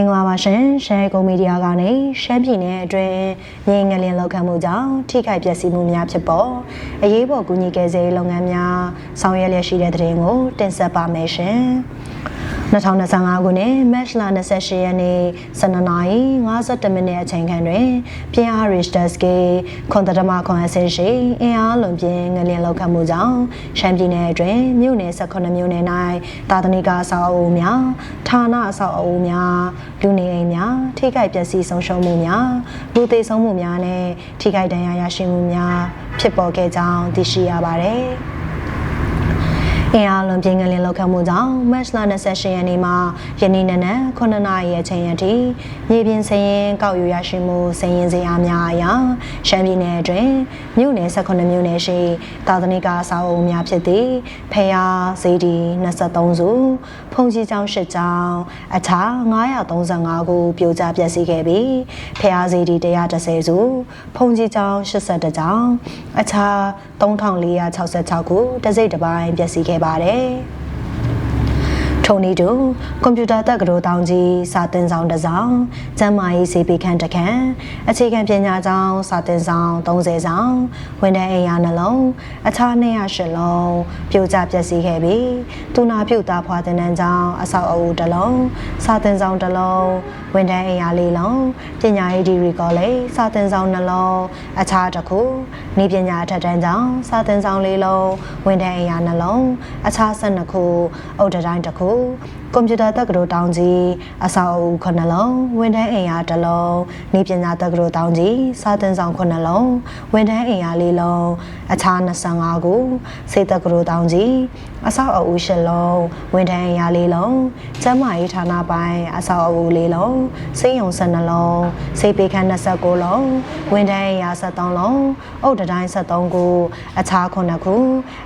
င်္ဂလာပါရှင်ရှယ်ကုမ္မီဒီယာကနေရှမ်းပြည်နယ်အတွင်းငင်းငလျင်လောက်ခံမှုကြောင့်ထိခိုက်ပျက်စီးမှုများဖြစ်ပေါ်အရေးပေါ်ကူညီကယ်ဆယ်ရေးလုပ်ငန်းများဆောင်ရွက်လျက်ရှိတဲ့တဲ့ရင်ကိုတင်ဆက်ပါမယ်ရှင် 2025ခုနှစ်မတ်လ28ရက်နေ့12နာရီ52မိနစ်အချိန်ခန့်တွင်ပြင်းအား Richter scale ခွန်တရမခွန်အဆင့်ရှိအင်အားလွန်ပြင်းငလျင်လောက်ခတ်မှုကြောင့်ရှမ်းပြည်နယ်အတွင်းမြို့နယ်18မြို့နယ်၌တာသနိကအဆောက်အဦများဌာနအဆောက်အဦများလူနေအိမ်များထိခိုက်ပျက်စီးဆုံးရှုံးမှုများလူသေဆုံးမှုများနဲ့ထိခိုက်ဒဏ်ရာရရှိမှုများဖြစ်ပေါ်ခဲ့ကြောင်းသိရှိရပါတယ်။ အင်အားလွန်ပြင်းငလင်လောက်ခတ်မှုကြောင့်မတ်လ28ရက်နေ့မှာယနေ့နနက်9နာရီအချိန်အထိမြေပြင်စရင်ကောက်ယူရရှိမှုစရင်စရာများအရာရှမ်းပြည်နယ်အတွင်းမြို့နယ်18မြို့နယ်ရှိတာသနိကအဆောက်အဦများဖြစ်သည့်ဖယားစေတီ23စုဖုန်ကြီးကျောင်း8ကျောင်းအခြား935ခုပြိုကျပျက်စီးခဲ့ပြီးဖယားစေတီ130စုဖုန်ကြီးကျောင်း82ကျောင်းအခြား3466ခုတစိတ်တစ်ပိုင်းပျက်စီးခဲ့ပါတယ်။ ထုံနီတူကွန်ပျူတာတက်ကတော်တောင်ကြီးစာသင်ဆောင်တစ်ဆောင်ကျမ်းမာရေးစေပေခန့်တစ်ခန့်အခြေခံပညာကျောင်းစာသင်ဆောင်30ဆောင်ဝန်ထမ်းအိမ်ယာနှလုံးအခြား208လုံးပြိုကျပျက်စီးခဲ့ပြီးတူနာပြုတ်သားဖွာတင်တန်းကျောင်းအဆောက်အဦတစ်လုံးစာသင်ဆောင်တစ်လုံးဝန်ထမ်းအိမ်ယာလေးလုံးပညာရေးဒီရီကောလိပ်စာသင်ဆောင်နှလုံးအခြားတစ်ခုနေပညာအထက်တန်းကျောင်းစာသင်ဆောင်လေးလုံးဝန်ထမ်းအိမ်ယာနှလုံးအခြား12ခုအုတ်တိုင်းတစ်ခု Oh. ကွန်ပျူတာတက္ကသိုလ်တောင်ကြီးအဆောက်အဦ9လုံးဝန်ထမ်းအိမ်ယာ1လုံးနေပညာတက္ကသိုလ်တောင်ကြီးစာသင်ဆောင်9လုံးဝန်ထမ်းအိမ်ယာ4လုံးအခြား25ခုစေတက္ကသိုလ်တောင်ကြီးအဆောက်အဦ10လုံးဝန်ထမ်းအိမ်ယာ4လုံးကျန်းမာရေးဌာနပိုင်းအဆောက်အဦ4လုံးစေယုံ12လုံးစေပေခန်း29လုံးဝန်ထမ်းအိမ်ယာ73လုံးအုတ်တိုင်း73ခုအခြား9ခု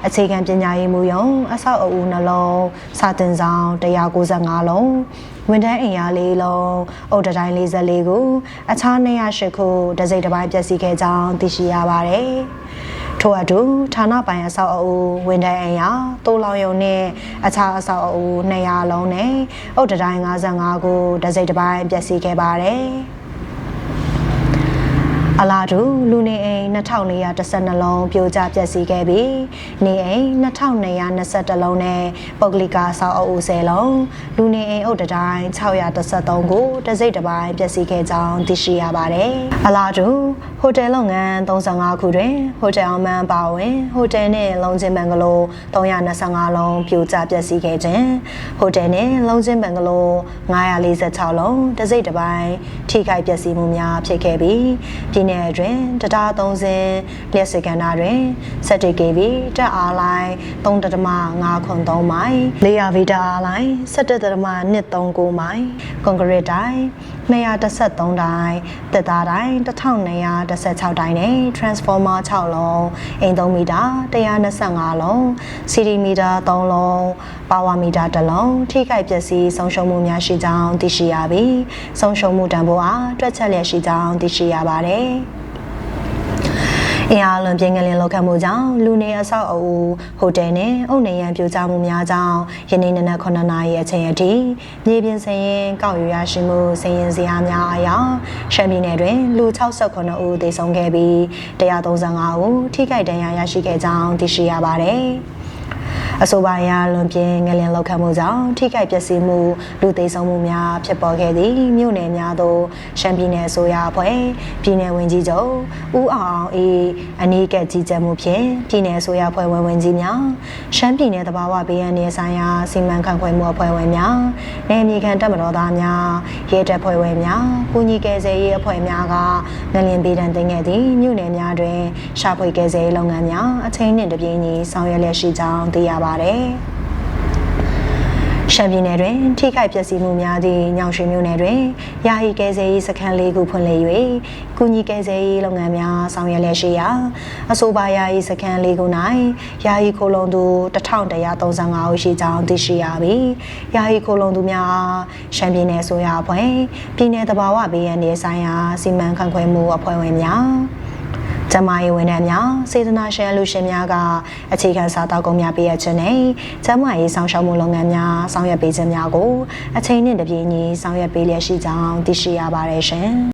အခြေခံပညာရေးမှုယုံအဆောက်အဦ2လုံးစာသင်ဆောင်195လုံးဝန်ထမ်းအိမ်ယာ၄လုံးအုတ်တိုင်း44ခုအခြား208ခုတစိမ့်တစ်ပိုင်းပျက်စီးခဲ့ကြောင်းသိရှိရပါတယ်။ထို့အတူဌာနပိုင်အဆောက်အဦဝန်ထမ်းအိမ်ယာတိုးလောင်ယုံနဲ့အခြားအဆောက်အဦ200လုံးနဲ့အုတ်တိုင်း55ခုတစိမ့်တစ်ပိုင်းပျက်စီးခဲ့ပါတယ်။ အလားတူလူနေအိမ်2412လုံးပြိုကျပျက်စီးခဲ့ပြီးနေအိမ်2221လုံးနဲ့ပုဂ္ဂလိကဆောက်အုပ်10လုံးလူနေအိမ်အုပ်တိုင်း613ခုတစိမ့်တစ်ပိုင်းပျက်စီးခဲ့ကြောင်းသိရှိရပါတယ်။အလားတူဟိုတယ်လုပ်ငန်း35ခုတွင်ဟိုတယ်အောင်မန်းပါဝင်ဟိုတယ်နဲ့လုံချင်းဘန်ဂလို325လုံးပြိုကျပျက်စီးခဲ့ခြင်းဟိုတယ်နဲ့လုံချင်းဘန်ဂလို946လုံးတစိမ့်တစ်ပိုင်းထိခိုက်ပျက်စီးမှုများဖြစ်ခဲ့ပြီးပြည်နယ်တွင်တတား3စင်းလျှက်စကန်နာတွင် 7kV တက်အားလိုင်း3.553မိုင်400ဗီတာအားလိုင်း17.239မိုင်ကွန်ကရစ်တိုင်း213တိုင်းတက်သားတိုင်း1216တိုင်းနဲ့ transformer 6လုံးအိမ်3မီတာ125လုံးစီရီမီတာ3လုံးပါဝါမီတာ1လုံးထိခိုက်ပျက်စီးဆုံးရှုံးမှုများရှိကြောင်းသိရှိရပြီးဆုံးရှုံးမှုတန်ဖိုးအားတွက်ချက်လျက်ရှိကြောင်းသိရှိရပါတယ်။ အင်အားလွန်ပြင်းကလင်းလောက်ခတ်မှုကြောင့်လူနေအဆောက်အဦဟိုတယ်နဲ့အုတ်နေရန်ပြိုကျမှုများကြောင့်ယနေ့နနက်9နာရီအချိန်အထိမြေပြင်စရင်ကောက်ယူရရှိမှုစရင်စရာများအရာရှမ်းပြည်နယ်တွင်လူ69ဦးသေဆုံးခဲ့ပြီး135ဦးထိခိုက်ဒဏ်ရာရရှိခဲ့ကြောင်းသိရှိရပါတယ်။ အဆိုပါရာလွန်ပြင်းငလင်လောက်ခတ်မှုကြောင့်ထိခိုက်ပျက်စီးမှုလူသေဆုံးမှုများဖြစ်ပေါ်ခဲ့သည်မြို့နယ်များသို့ရှမ်းပြည်နယ်အစိုးရအဖွဲ့ပြည်နယ်ဝန်ကြီးချုပ်ဦးအောင်အေးအနီးကပ်ကြီးကြပ်မှုဖြင့်ပြည်နယ်အစိုးရအဖွဲ့ဝင်ဝင်ကြီးများရှမ်းပြည်နယ်တဘာဝဘေးရန်နယ်ဆိုင်ရာစီမံခန့်ခွဲမှုအဖွဲ့ဝင်များနယ်မြေခံတပ်မတော်သားများရဲတပ်ဖွဲ့ဝင်များကုညီကယ်ဆယ်ရေးအဖွဲ့များကငလင်ပေးတန်းတင်ခဲ့သည့်မြို့နယ်များတွင်ရှာဖွေကယ်ဆယ်ရေးလုပ်ငန်းများအချိန်နှင့်တပြေးညီဆောင်ရွက်လျက်ရှိကြောင်းသိရပါတယ်။ရှမ်းပြည်နယ်တွင်ထိခိုက်ပျက်စီးမှုများသည့်ညောင်ရွှေမြို့နယ်တွင်ယာယီကယ်ဆယ်ရေးစခန်းလေးခုဖွင့်လှစ်၍ကုညီကယ်ဆယ်ရေးလုပ်ငန်းများဆောင်ရွက်လျက်ရှိရာအဆိုပါယာယီစခန်းလေးခု၌ယာယီခိုလုံသူ1135ဦးရှိကြောင်းသိရှိရပြီးယာယီခိုလုံသူများရှမ်းပြည်နယ်ဆိုရအဖွဲ့ပြည်내တဘာဝဘေးရန်နယ်ဆိုင်ရာစီမံခန့်ခွဲမှုအဖွဲ့ဝင်များ ကျန်းမာရေးဝန်ထမ်းများစေတနာရှင်လူရှင်များကအခြေခံစားတောက်ကုန်များပေးရခြင်းနဲ့ကျန်းမာရေးဆောင်ရှောက်မှုလုပ်ငန်းများဆောင်ရွက်ပေးခြင်းများကိုအချိန်နှင့်တပြေးညီဆောင်ရွက်ပေးလျက်ရှိကြောင်းသိရှိရပါတယ်ရှင်။